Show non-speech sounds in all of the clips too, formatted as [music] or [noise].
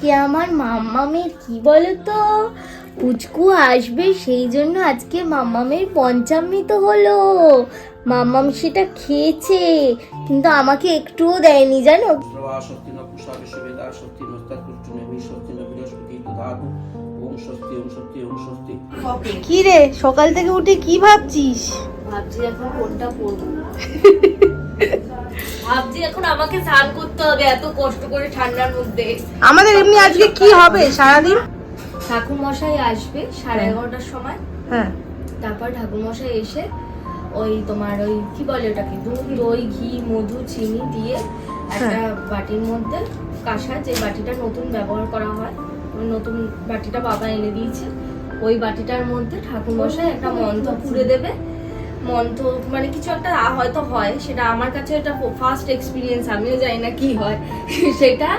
আজকে আমার মাম্মামের কি বলতো? পুচকু আসবে সেই জন্য আজকে মাম্মামের পঞ্চামৃত হলো। মাম্মাম সেটা খেয়েছে কিন্তু আমাকে একটুও দেয়নি জানো? কি রে সকাল থেকে উঠে কি ভাবছিস? ভাবছি এখন কোনটা পরবো। [laughs] ভাবছি এখন আমাকে স্নান করতে হবে এত কষ্ট করে ঠান্ডার মধ্যে। আমাদের এমনি আজকে কি হবে সারাদিন? ঠাকুর মশাই আসবে সাড়ে এগারোটার সময়। হ্যাঁ। তারপর ঠাকুর মশাই এসে ওই তোমার ওই কি বলে ওটাকে দুধ দই ঘি মধু চিনি দিয়ে একটা বাটির মধ্যে কাঁসা যে বাটিটা নতুন ব্যবহার করা হয় ওই নতুন বাটিটা বাবা এনে দিয়েছে ওই বাটিটার মধ্যে ঠাকুর মশাই একটা মন্ত্র পুড়ে দেবে। মন্ত্র মানে কিছু একটা হয়তো হয় সেটা আমার কাছে এটা ফার্স্ট এক্সপিরিয়েন্স আমিও জানি না কি হয়। [laughs] সেটা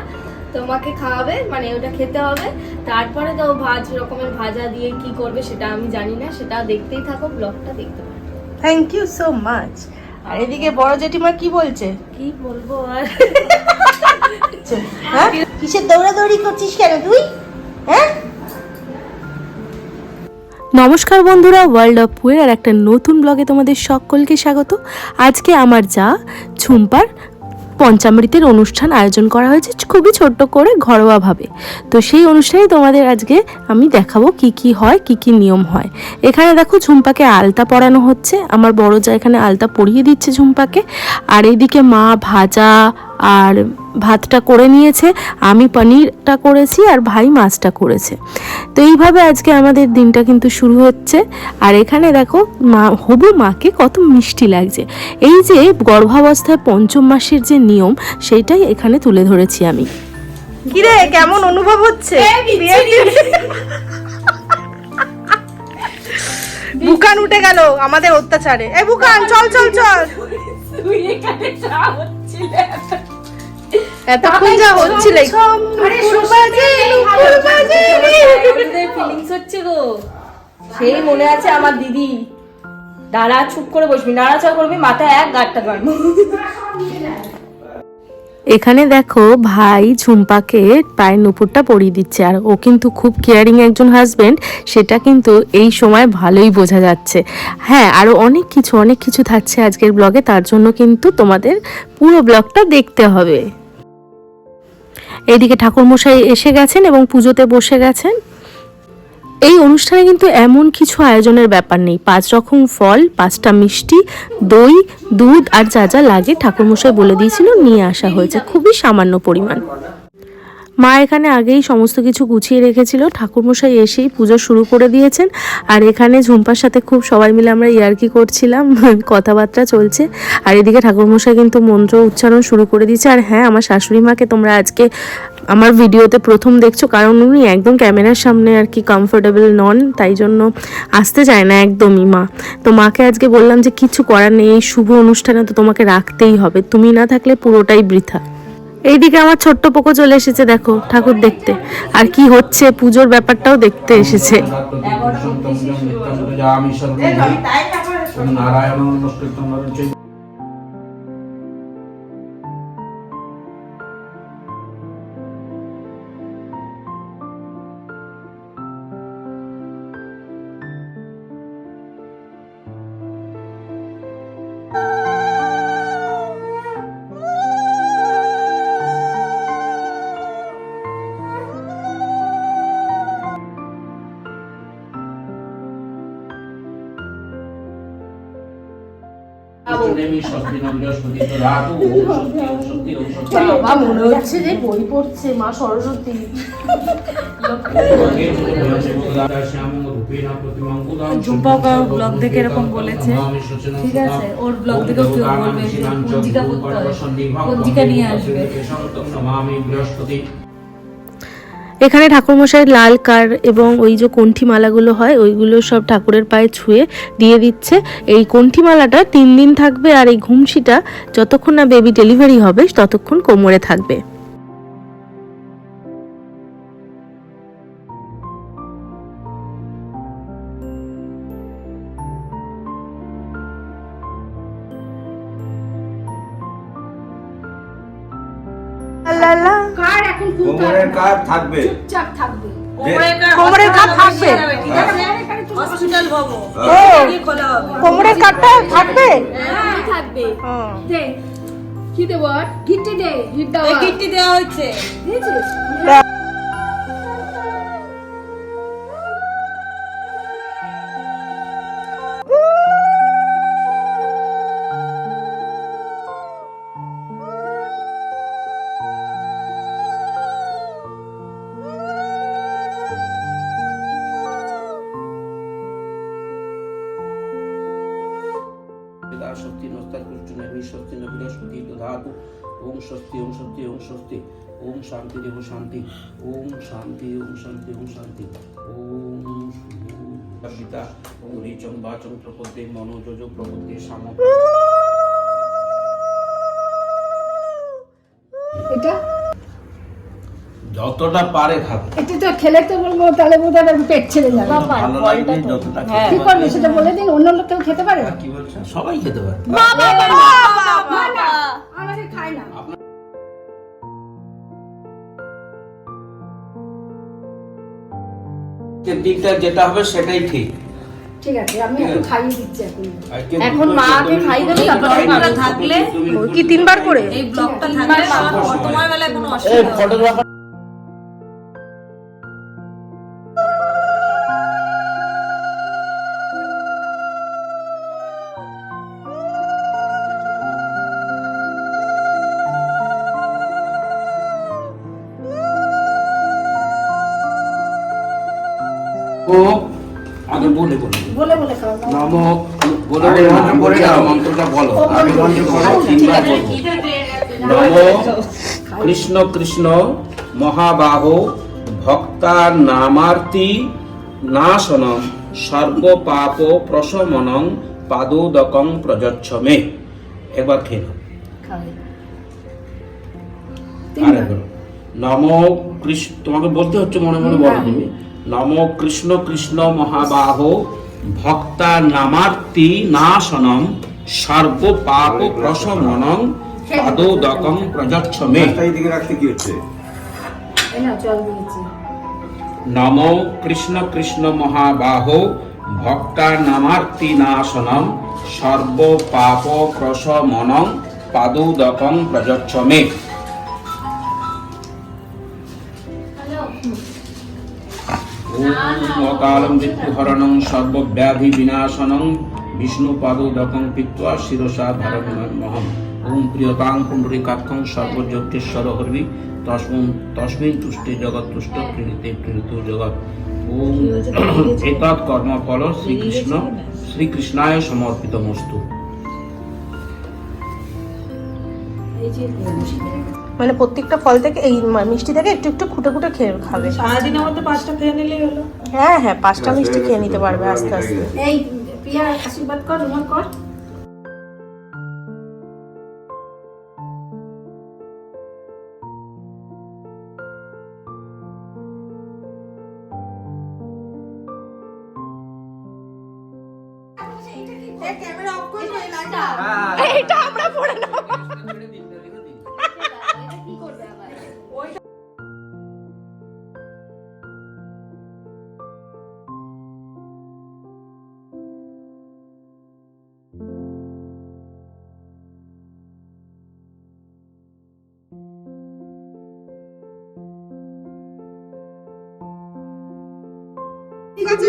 তোমাকে খাওয়াবে মানে ওটা খেতে হবে। তারপরে তো ভাজ রকমের ভাজা দিয়ে কি করবে সেটা আমি জানি না সেটা দেখতেই থাকো ব্লগটা দেখতে পারো। থ্যাংক ইউ সো মাচ আর এদিকে বড় জেঠিমা কি বলছে? কি বলব আর? [laughs] হ্যাঁ? কিসের দৌড়াদৌড়ি করছিস কেন তুই? হ্যাঁ? নমস্কার বন্ধুরা ওয়ার্ল্ড অফ পুয়ের আর একটা নতুন ব্লগে তোমাদের সকলকে স্বাগত। আজকে আমার যা ঝুম্পার পঞ্চামৃতের অনুষ্ঠান আয়োজন করা হয়েছে, খুবই ছোট্ট করে, ঘরোয়াভাবে। তো সেই অনুষ্ঠানে তোমাদের আজকে আমি দেখাবো কি কি হয়, কি কি নিয়ম হয়। এখানে দেখো ঝুম্পাকে আলতা পরানো হচ্ছে, আমার বড় যা এখানে আলতা পরিয়ে দিচ্ছে ঝুম্পাকে। আর এইদিকে মা ভাজা আর ভাতটা করে নিয়েছে আমি পনিরটা করেছি আর ভাই মাছটা করেছে। তো এইভাবে আজকে আমাদের দিনটা কিন্তু শুরু হচ্ছে। আর এখানে দেখো মা হবু মাকে কত মিষ্টি লাগছে। এই যে গর্ভাবস্থায় পঞ্চম মাসের যে নিয়ম সেইটাই এখানে তুলে ধরেছি আমি। কি রে কেমন অনুভব হচ্ছে? বুকান উঠে গেল আমাদের অত্যাচারে। এই বুকান চল চল চল। এতক্ষণ যা হচ্ছিল ফিলিংস হচ্ছে গো? সেই মনে আছে আমার দিদি। দাঁড়া চুপ করে বসবি নাড়াচাড়া করবি মাথায় এক গাঁটটা গাড়বো এখানে দেখো ভাই ঝুম্পাকে পায়ের নুপুরটা পরিয়ে দিচ্ছে আর ও কিন্তু খুব কেয়ারিং একজন হাজবেন্ড সেটা কিন্তু এই সময় ভালোই বোঝা যাচ্ছে। হ্যাঁ আরও অনেক কিছু অনেক কিছু থাকছে আজকের ব্লগে তার জন্য কিন্তু তোমাদের পুরো ব্লগটা দেখতে হবে। এইদিকে ঠাকুরমশাই এসে গেছেন এবং পুজোতে বসে গেছেন। এই অনুষ্ঠানে কিন্তু এমন কিছু আয়োজনের ব্যাপার নেই। পাঁচ রকম ফল, পাঁচটা মিষ্টি, দই, দুধ আর যা যা লাগে ঠাকুরমশাই বলে দিয়েছিল, নিয়ে আসা হয়েছে। খুবই সামান্য পরিমাণ। মা এখানে আগেই সমস্ত কিছু গুছিয়ে রেখেছিল। ঠাকুরমশাই এসেই পুজো শুরু করে দিয়েছেন। আর এখানে ঝুম্পার সাথে খুব সবাই মিলে আমরা ইয়ার্কি করছিলাম। [laughs] কথাবার্তা চলছে। আর এদিকে ঠাকুরমশাই কিন্তু মন্ত্র উচ্চারণ শুরু করে দিয়েছে। আর হ্যাঁ আমার শাশুড়ি মাকে তোমরা আজকে আমার ভিডিওতে প্রথম দেখছ, কারণ উনি একদম ক্যামেরার সামনে আর কি কমফোর্টেবল নন, তাই জন্য আসতে চায় না একদমই মা। তো মাকে আজকে বললাম যে, কিছু করার নেই, এই শুভ অনুষ্ঠানে তো তোমাকে রাখতেই হবে। তুমি না থাকলে পুরোটাই বৃথা। এইদিকে আমার ছোট্ট পোকো চলে এসেছে, দেখো, ঠাকুর দেখতে। আর কি হচ্ছে, পুজোর ব্যাপারটাও দেখতে এসেছে। নারায়ণ নমস্কৃতম নরম চৈব নেমি স্বস্তি ন বৃহস্পতি স্বস্তি ওম স্বস্তি ওম মনে হচ্ছে যে বই পড়ছে মা সরস্বতী। ব্লগ দেখে এরকম বলেছে। ঠিক আছে ওর ব্লগ দেখে কেউ বলবে পঞ্জিকা করতে হবে। পঞ্জিকা নিয়ে আসবে। বৃহস্পতি। এখানে ঠাকুরমশাই লাল কার এবং ওই যে কণ্ঠি মালাগুলো হয়, ওইগুলো সব ঠাকুরের পায়ে ছুঁয়ে দিয়ে দিচ্ছে। এই কণ্ঠি মালাটা তিন দিন থাকবে আর এই ঘুমসিটা যতক্ষণ না বেবি ডেলিভারি হবে, ততক্ষণ কোমরে থাকবে। কাজ থাকবে? চুপচাপ থাকবে। কোমরের কাজ থাকবে? হসপিটাল পাবো হবে। কোমরের কাঠটা থাকবে? হ্যাঁ থাকবে। দে। কি দেবো আর? গিট্টি দে গিট দাও এই কিটটি দেওয়া হচ্ছে। ওম শান্তি দেহ শান্তি ওম শান্তি ওম শান্তি ওম শান্তি ওম সুবিতা ওম রিচম বাচম মনোযোজ প্রপদ্যে সাম এটা যতটা পারে খাবে তো খেলে তো বলব তাহলে বোধহয় পেট ছেড়ে যাবে ভালো লাগবে যতটা কি করবে সেটা বলে দিন অন্য লোক কেউ খেতে পারে কি সবাই খেতে পারে বাবা বাবা বাবা খায় না দিকটা যেটা হবে সেটাই ঠিক। ঠিক আছে আমি একটু খাইয়ে দিচ্ছি এখন। এখন মাকে খাইয়ে দেবে, থাকলে কি তিনবার করে? এই ব্লগটা থাকলে তোমার বেলায় কোনো অসুবিধা ও আগে বলে বলে। বলে বলে নম বলে বলে মন্ত্র করে মন্ত্রটা বলো। আগে মন্ত্র করো তিনবার নম কৃষ্ণ কৃষ্ণ মহাবাহ ভক্তা নামার্তি নাশনম সর্ব পাপ প্রশমনং পাদোদকং প্রযচ্ছমে একবার খেয়ে নাও। নম কৃষ্ণ তোমাকে বলতে হচ্ছে মনে মনে বলো তুমি। নম কৃষ্ণ কৃষ্ণ মহাবাহ ভক্তা নামার্তি নাশনম সর্ব পাপ প্রশমনং পাদোদকং দিয়েছি নম কৃষ্ণ কৃষ্ণ মহাবাহ ভক্তা নামার্তি নাশনম সর্ব পাপ প্রশমনং পাদোদকং প্রযচ্ছমে অকালম মৃত্যুহরণং সর্বব্যাধি বিনাশনং। বিষ্ণুপাদোদকং পিত্বা শিরসা ধারণমহম ওম প্রিয়তাং পুণ্ডরিকাক্ষং সর্বযজ্ঞেশ্বর হর্বি তস্মিন তস্মিন তুষ্টে জগৎ তুষ্ট প্রেরিতে প্রেরিত জগৎ। ওম এতৎ কর্মফল শ্রীকৃষ্ণ শ্রীকৃষ্ণায় সমর্পিত মস্তু মানে প্রত্যেকটা ফল থেকে এই মিষ্টি থেকে একটু একটু খুঁটে খুঁটে খেয়ে খাবে। সারাদিনের মধ্যে পাঁচটা খেয়ে নিলেই হলো। হ্যাঁ হ্যাঁ পাঁচটা মিষ্টি খেয়ে নিতে পারবে আস্তে আস্তে। এই প্রিয়া আশীর্বাদ কর রুমাল কর। এইটা আমরা পড়ে নেব।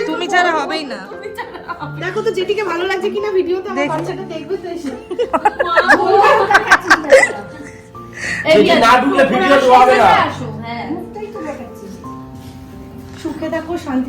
তুমি ছাড়া হবেই না। দেখো তো জেটিকে ভালো লাগছে কিনা ভিডিওতে আমার বাচ্চাটা দেখবে তো এসে। না ঢুকলে ভিডিও তো হবে না। আসো হ্যাঁ। সুখে দেখো শান্তি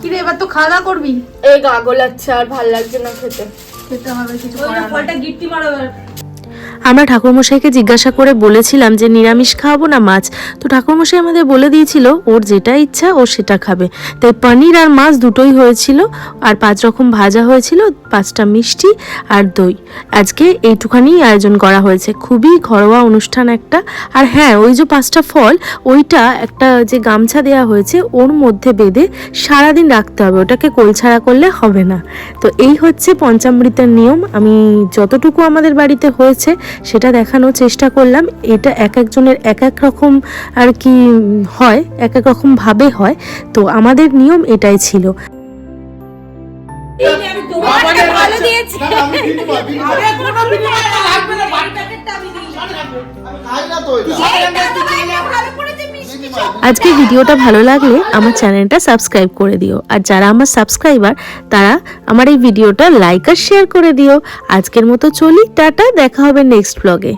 কি রে এবার তো খাওয়া দাওয়া করবি? এই গা গোলাচ্ছে আর ভালো লাগছে না খেতে। খেতে হবে কিছু ফলটা গিট্টি মারো আমরা ঠাকুরমশাইকে জিজ্ঞাসা করে বলেছিলাম যে, নিরামিষ খাওয়াবো না মাছ? তো ঠাকুরমশাই আমাদের বলে দিয়েছিল, ওর যেটা ইচ্ছা, ও সেটা খাবে। তাই পনির আর মাছ দুটোই হয়েছিল, আর পাঁচ রকম ভাজা হয়েছিল, পাঁচটা মিষ্টি আর দই। আজকে এইটুখানি আয়োজন করা হয়েছে। খুবই ঘরোয়া অনুষ্ঠান একটা। আর হ্যাঁ ওই যে পাঁচটা ফল, ওইটা একটা যে গামছা দেওয়া হয়েছে, ওর মধ্যে বেঁধে সারাদিন রাখতে হবে। ওটাকে কোলছাড়া করলে হবে না। তো এই হচ্ছে পঞ্চামৃতের নিয়ম। আমি যতটুকু আমাদের বাড়িতে হয়েছে সেটা দেখানোর চেষ্টা করলাম এটা এক একজনের এক এক রকম আর কি হয় এক এক রকম ভাবে হয় তো আমাদের নিয়ম এটাই ছিল দিয়েছি আজকে ভিডিওটা ভালো লাগলে আমার চ্যানেলটা সাবস্ক্রাইব করে দিও। আর যারা আমার সাবস্ক্রাইবার, তারা আমার এই ভিডিওটা লাইক আর শেয়ার করে দিও। আজকের মতো চলি, টাটা, দেখা হবে নেক্সট ব্লগে